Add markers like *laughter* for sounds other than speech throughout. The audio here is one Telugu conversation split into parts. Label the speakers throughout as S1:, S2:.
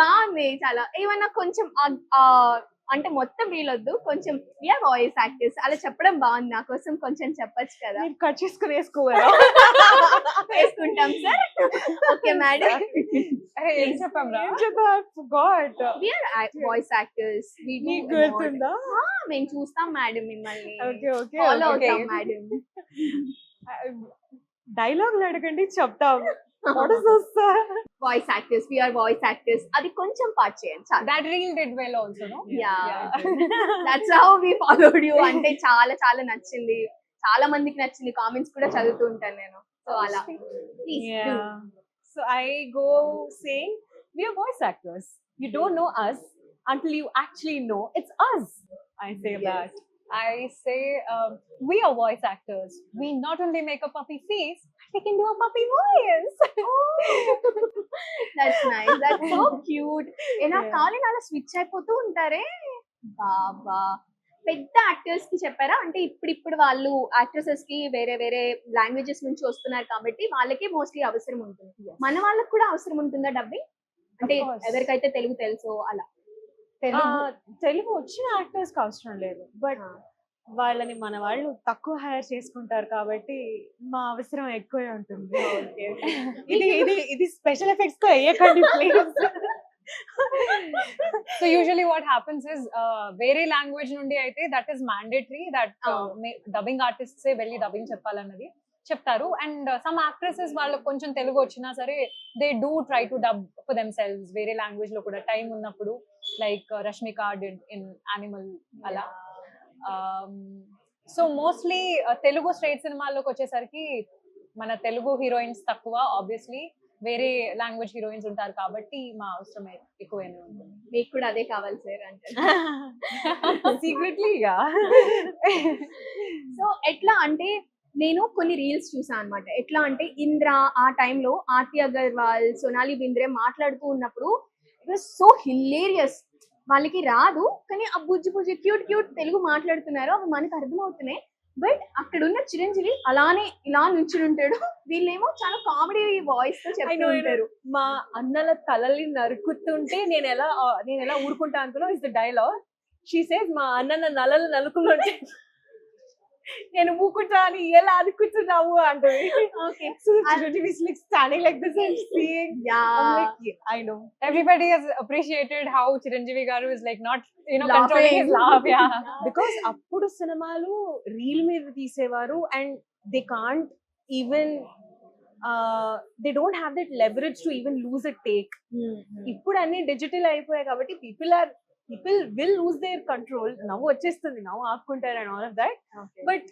S1: బాగుంది చాలా. ఏమన్నా కొంచెం అంటే మొత్తం వీలొద్దు కొంచెం విఆర్ వాయిస్ యాక్టర్స్ అలా చెప్పడం బాగుంది నా కోసం కొంచెం చెప్పొచ్చు కదా.
S2: మీరు కట్ చేసుకుని వేసుకోవాలా?
S1: వేసుకుంటాం సార్ ఓకే మేడం
S3: ఏం చెప్పాం రా?
S2: గాడ్
S1: విఆర్ వాయిస్ యాక్టర్స్
S2: గుర్తుందా?
S1: మేము చూస్తాం మేడం మిమ్మల్ని. Okay
S3: okay follow.
S1: అవుతాం మేడం
S2: డైలాగ్ అడగండి చెప్తాం. What is this
S1: voice actors we are voice actors అది కొంచెం పార్ట్ చేయండి చాలా
S3: that reel did well also no
S1: yeah that's how we followed you అంటే చాలా చాలా నచ్చింది చాలా మందికి నచ్చింది కామెంట్స్ కూడా చదువుతూ ఉంటాను నేను సో అలా please
S2: Yeah. So I go saying, we are voice actors. You don't know us until you actually know it's us. I say
S1: Yes.
S2: that.
S3: I say um, we are voice actors. We not only make a puppy face, we can do a puppy voice.
S1: That's nice that's so cute ఏనా
S2: Yeah.
S1: కావాలి అలా స్విచ్ అయిపోతూ ఉంటారే? బాబా. పెద్ద యాక్టర్స్కి చెప్పారా? అంటే ఇప్పుడు ఇప్పుడు వాళ్ళు యాక్ట్రెసెస్కి వేరే వేరే లాంగ్వేజెస్ నుంచి వస్తున్నారు కాబట్టి వాళ్ళకే మోస్ట్లీ అవసరం ఉంటుంది. మన వాళ్ళకి కూడా అవసరం ఉంటుందా డబ్బింగ్ అంటే. ఎవరికైతే తెలుగు తెలుసో అలా.
S3: తెలుగు.
S2: తెలుగు వచ్చిన యాక్టర్స్కి అవసరం లేదు. బట్ వాళ్ళని మన వాళ్ళు తక్కువ హైర్ చేసుకుంటారు కాబట్టి మా అవసరం ఎక్కువే ఉంటుంది. ఇది ఇది ఇది స్పెషల్ ఎఫెక్ట్స్తో వేయకండి please.
S3: So usually what happens is వేరే లాంగ్వేజ్ నుండి అయితే that is mandatory
S1: that.
S3: Dubbing ఆర్టిస్ట్సే వెళ్ళి డబ్బింగ్ చెప్పాలన్నది చెప్తారు. అండ్ సమ్ యాక్ట్రెసెస్ వాళ్ళకి కొంచెం తెలుగు వచ్చినా సరే they do try to dub for themselves వేరే లాంగ్వేజ్లో కూడా. టైం ఉన్నప్పుడు like Rashmika did in Animal అలా. సో మోస్ట్లీ తెలుగు స్ట్రైట్ సినిమాల్లోకి వచ్చేసరికి మన తెలుగు హీరోయిన్స్ తక్కువ ఆబ్వియస్లీ వేరే లాంగ్వేజ్ హీరోయిన్స్ ఉంటారు కాబట్టి మా అవసరం ఎక్కువైనా ఉంటుంది.
S1: మీకు కూడా అదే కావాలి సార్ అంటే. *laughs*
S2: సీక్రెట్లీ
S1: సో ఎట్లా అంటే నేను కొన్ని రీల్స్ చూసాను అనమాట ఎట్లా అంటే ఇంద్ర ఆ టైంలో ఆర్తి అగర్వాల్ సోనాలి బింద్రే మాట్లాడుతూ ఉన్నప్పుడు ఇట్ వాస్ సో హిలేరియస్ వాళ్ళకి రాదు కానీ ఆ బుజ్జి బుజ్జి క్యూట్ క్యూట్ తెలుగు మాట్లాడుతున్నారు అవి మనకు అర్థమవుతున్నాయి. బట్ అక్కడ ఉన్న చిరంజీవి అలానే ఇలా నుంచుని ఉంటాడు వీళ్ళేమో చాలా కామెడీ వాయిస్తో చెప్తూ. ఉంటారు
S2: మా అన్నల తలల్ని నరుకుతుంటే నేను ఎలా నేను ఎలా ఊరుకుంటా అనుకున్నా is the dialogue she says మా అన్నల నలలు నలుకులుంటే నేను ఊకుంటా అని ఎలా అనుకుంటున్నావు అంటది
S3: okay so Chiranjeevi yeah yeah
S2: because అప్పుడు సినిమాలు రీల్ మీద తీసేవారు and they can't even they don't have that leverage to even lose a take ఇప్పుడు అన్ని డిజిటల్ అయిపోయాయి కాబట్టి people are people will lose their control నవ్వు వచ్చేస్తుంది నవ్వు ఆపుకుంటారు and all of that but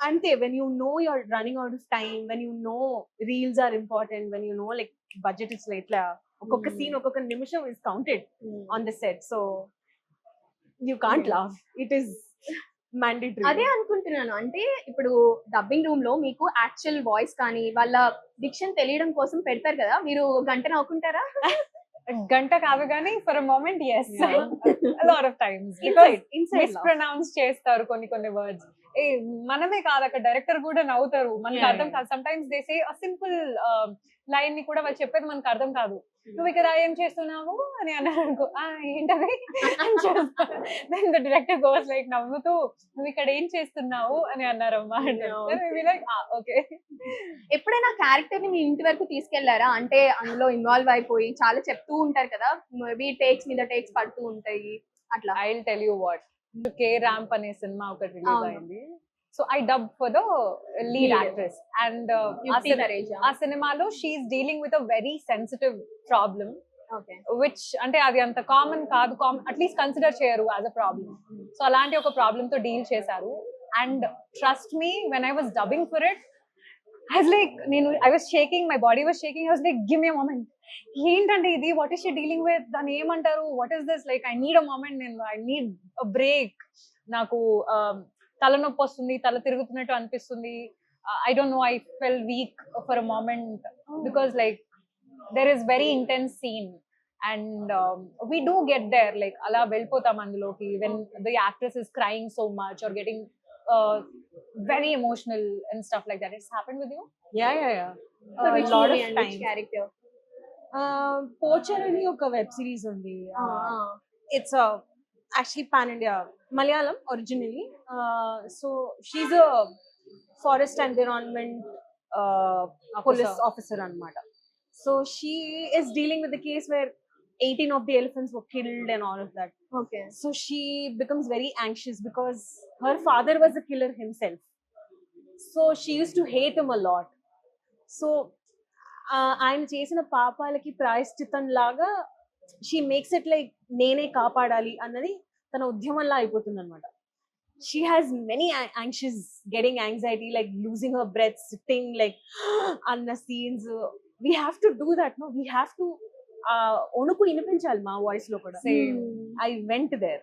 S2: అంతే when you know you're running out of time when you know reels are important when you know like budget is ఇట్లా ఒక్కొక్క
S1: Hmm.
S2: సీన్ ఒక్కొక్క నిమిషం is counted on the set so you
S1: can't.
S2: Laugh it is mandatory
S1: అదే అనుకుంటున్నాను. అంటే ఇప్పుడు డబ్బింగ్ రూమ్లో మీకు యాక్చువల్ వాయిస్ కానీ వాళ్ళ డిక్షన్ తెలియడం కోసం పెడతారు కదా మీరు గంట నవ్వుకుంటారా? *laughs*
S3: గంట కాదు కానీ
S2: for
S3: a moment yes. Lot
S2: of times
S3: mispronounce చేస్తారు కొన్ని కొన్ని వర్డ్స్ ఏ మనమే కాదు అక్కడ డైరెక్టర్ కూడా నవ్వుతారు. మనకి అర్థం. కాదు. Sometimes they say simple లైన్ని కూడా వాళ్ళు చెప్పేది మనకు అర్థం కాదు. నువ్వు ఇక్కడ ఏం చేస్తున్నావు అని అన్నారు అనుకో "ఆ, ఏంటది? Then the director goes like నవ్వుతూ నువ్వు ఇక్కడ ఏం చేస్తున్నావు? అని అన్నారు
S2: Yeah.
S3: లైక్ ఓకే
S1: ఎప్పుడైనా క్యారెక్టర్ని మీ ఇంటి వరకు తీసుకెళ్ళారా? అంటే అందులో ఇన్వాల్వ్ అయిపోయి చాలా చెప్తూ ఉంటారు కదా మేబీ టేక్స్ మీద టేక్స్ పడుతూ ఉంటాయి అట్లా.
S3: I will tell you what K Ramp అనే సినిమా ఒకటి రిలీజ్. అయింది. So I dub for the lead
S1: Lead.
S3: Actress and
S1: Yukti Naresh
S3: ఆ సినిమాలో she's dealing with a very sensitive problem
S1: okay
S3: which అంటే అది అంత కామన్ కాదు. అట్లీస్ట్ కన్సిడర్ చేయరు యాజ్ అ ప్రాబ్లమ్ సో అలాంటి ఒక ప్రాబ్లమ్తో డీల్ చేశారు. And trust me when I was dubbing for it I was like నేను I was shaking my body was shaking I was like give me moment ఏంటంటే ఇది? What is she dealing with దాన్ని ఏమంటారు? What is this like I need a moment నేను ఐ నీడ్ అ బ్రేక్ నాకు um, తలనొప్పి వస్తుంది తల తిరుగుతున్నట్టు అనిపిస్తుంది. I don't know I felt weak for a moment because like there is very intense scene and we do get there like అలా వెళ్ళిపోతాం అందులోకి. When the actress is crying so much are getting very emotional and stuff like that it's happen with you
S2: yeah yeah yeah
S1: So which
S2: lot
S1: movie
S2: of
S1: and which
S2: time
S1: character?
S2: Poacher అని ఒక వెబ్ సిరీస్ ఉంది. It's actually pan India Malayalam originally so she's a forest environment police officer అనమాట so she is dealing with the case where eighteen of the elephants were killed and all of that
S1: okay
S2: so she becomes very anxious because her father was a killer himself so she used to hate him a lot so uh, ఆయన చేసిన పాపాలకి ప్రాయశ్చిత్తం లాగా షీ మేక్స్ ఇట్ లైక్ నేనే కాపాడాలి అన్నది తన ఉద్యమంలా అయిపోతుంది అనమాట she has many anxious getting anxiety like losing her breath sitting like అన్న scenes we have to do that no we have to ఒణుకు వినిపించాలి మా వాయిస్లో కూడా. ఐ వెంట్ దేర్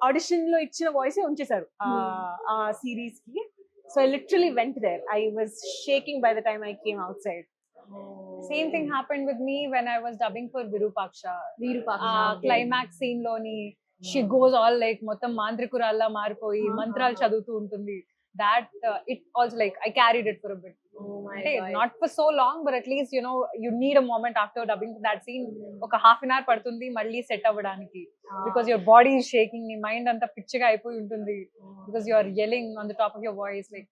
S2: ఆడిషన్లో ఇచ్చిన వాయిస్ ఉంచేశారు ఆ సిరీస్కి. So I literally went there I was shaking by the time I
S3: came outside same thing happened with me when I was dubbing
S1: for
S3: Virupaksha climax సీన్లోని she goes all like మొత్తం మాంత్రికురాల్లా మారిపోయి
S1: Ah.
S3: మంత్రాలు చదువుతూ ఉంటుంది. That it also like I carried it for bit
S1: Oh my
S3: అంటే
S1: God.
S3: Not for so long but at least you know you need a moment after dubbing that scene ఒక హాఫ్ అన్ అవర్ పడుతుంది మళ్ళీ సెట్ అవ్వడానికి. బికాస్ యువర్ బాడీ షేకింగ్ నీ మైండ్ అంతా పిచ్చిగా అయిపోయి ఉంటుంది. Because you are yelling on the top of your voice like